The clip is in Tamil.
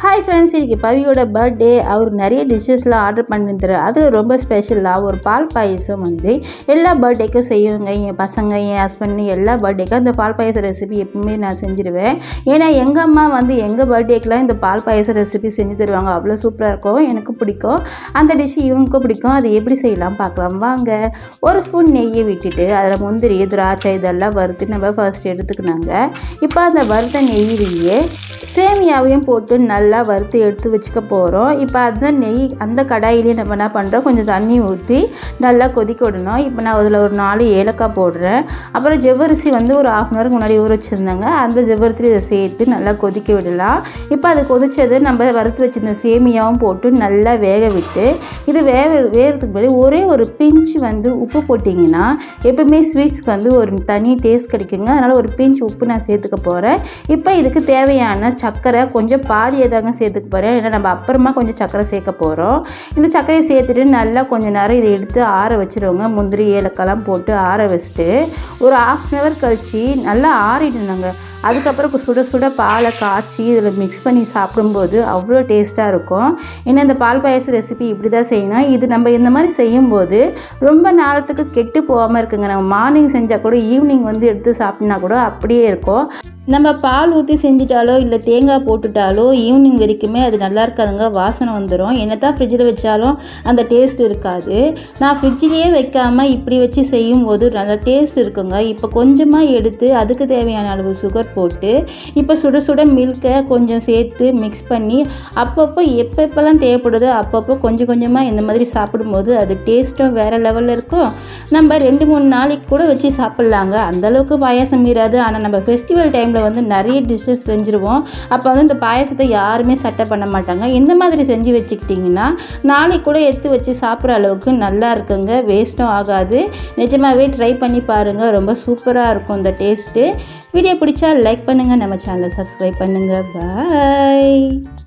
ஹாய் ஃப்ரெண்ட்ஸ் இன்றைக்கி பவியோட பர்த்டே அவர் நிறைய டிஷ்ஷஸ்லாம் ஆர்டர் பண்ணியிருந்தாரு. அதில் ரொம்ப ஸ்பெஷலாக ஒரு பால் பாயசம் வந்து எல்லா பர்த்டேக்கும் செய்வாங்க. என் பசங்க என் ஹஸ்பண்ட் எல்லா பர்த்டேக்கும் அந்த பால் பாயச ரெசிபி எப்பவுமே நான் செஞ்சுருவேன். ஏன்னா எங்கள் அம்மா வந்து எங்கள் பர்த்டேக்கெலாம் இந்த பால் பாயச ரெசிபி செஞ்சு தருவாங்க. அவ்வளோ சூப்பராக இருக்கும். எனக்கு பிடிக்கும். அந்த டிஷ் இவனுக்கும் பிடிக்கும். அது எப்படி செய்யலாம் பார்க்கலாம். வாங்க. ஒரு ஸ்பூன் நெய்யை விட்டுட்டு அதில் முந்திரி திராட்சை இதெல்லாம் வறுத்து நம்ம ஃபர்ஸ்ட் எடுத்துக்கினாங்க. இப்போ அந்த வறுத்த நெய்யிலேயே சேமியாவையும் போட்டு நல்லா நல்லா வறுத்து எடுத்து வச்சுக்க போகிறோம் இப்போ அந்த நெய் அந்த கடாயிலேயே நம்ம என்ன பண்ணுறோம் கொஞ்சம் தண்ணி ஊற்றி நல்லா கொதிக்க விடணும். இப்போ நான் அதில் ஒரு நாலு ஏலக்காய் போடுறேன். அப்புறம் ஜவ்வரிசி வந்து ஒரு ஆஃப் அன் ஹவருக்கு முன்னாடி ஊற வச்சுருந்தாங்க. அந்த ஜவ்வரிசி இதை சேர்த்து நல்லா கொதிக்க விடலாம். இப்போ அது கொதித்தது நம்ம வறுத்து வச்சிருந்த சேமியாவும் போட்டு நல்லா வேக விட்டு இது வேக வேகிறதுக்கு முன்னாடி ஒரே ஒரு பிஞ்சு வந்து உப்பு போட்டிங்கன்னா எப்பவுமே ஸ்வீட்ஸ்க்கு வந்து ஒரு தனி டேஸ்ட் கிடைக்குங்க. அதனால் ஒரு பிஞ்ச் உப்பு நான் சேர்த்துக்க போகிறேன் இப்போ இதுக்கு தேவையான சர்க்கரை கொஞ்சம் பாதியை தாங்க சேர்த்துக்க போகிறேன் ஏன்னா நம்ம அப்புறமா கொஞ்சம் சர்க்கரை சேர்க்க போகிறோம் இந்த சர்க்கரையை சேர்த்துட்டு நல்லா கொஞ்சம் நேரம் இதை எடுத்து ஆற வச்சுருவோங்க. முந்திரி ஏலக்காய்லாம் போட்டு ஆற வச்சுட்டு ஒரு ஆஃப் அன் ஹவர் கழித்து நல்லா ஆறிடணுங்க. அதுக்கப்புறம் சுட சுட பாலை காய்ச்சி இதில் மிக்ஸ் பண்ணி சாப்பிடும்போது அவ்வளோ டேஸ்ட்டாக இருக்கும். ஏன்னா இந்த பால் பாயச ரெசிபி இப்படி தான் செய்யணும். இது நம்ம இந்த மாதிரி செய்யும்போது ரொம்ப நாளத்துக்கு கெட்டு போகாமல் இருக்குங்க. நம்ம மார்னிங் செஞ்சால் கூட ஈவினிங் வந்து எடுத்து சாப்பிட்னா கூட அப்படியே இருக்கும். நம்ம பால் ஊற்றி செஞ்சிட்டாலோ இல்லை தேங்காய் போட்டுட்டாலோ ஈவினிங் வரைக்குமே அது நல்லா இருக்காதுங்க. வாசனை வந்துடும் என்னத்தான் ஃப்ரிட்ஜில் வச்சாலும் அந்த டேஸ்ட் இருக்காது. நான் ஃப்ரிட்ஜிலேயே வைக்காமல் இப்படி வச்சு செய்யும் போது நல்ல டேஸ்ட் இருக்குங்க. இப்போ கொஞ்சமாக எடுத்து அதுக்கு தேவையான அளவு சுகர் போட்டு இப்போ சுட சுட மில்கை கொஞ்சம் சேர்த்து மிக்ஸ் பண்ணி அப்பப்போ எப்போ தேவைப்படுதோ அப்பப்போ கொஞ்சம் கொஞ்சமாக இந்த மாதிரி சாப்பிடும்போது அது டேஸ்ட்டும் வேறு லெவலில் இருக்கும். நம்ம ரெண்டு மூணு நாளைக்கு கூட வச்சு சாப்பிட்லாங்க. அந்தளவுக்கு பாயாசம் மீறாது ஆனால் நம்ம ஃபெஸ்டிவல் டைமில் வந்து நிறைய டிஷ்ஷஸ் செஞ்சுருவோம். அப்போ வந்து இந்த பாயாசத்தை யாருமே சட்டை பண்ண மாட்டாங்க. இந்த மாதிரி செஞ்சு வச்சுக்கிட்டிங்கன்னா நாளைக்கு கூட எடுத்து வச்சு சாப்பிட்ற அளவுக்கு நல்லா இருக்குங்க. வேஸ்ட்டும் ஆகாது. நிஜமாகவே ட்ரை பண்ணி பாருங்கள் ரொம்ப சூப்பராக இருக்கும் இந்த டேஸ்ட்டு வீடியோ பிடிச்சா லைக் பண்ணுங்கள் நம்ம சேனலை சப்ஸ்கிரைப் பண்ணுங்கள் பாய்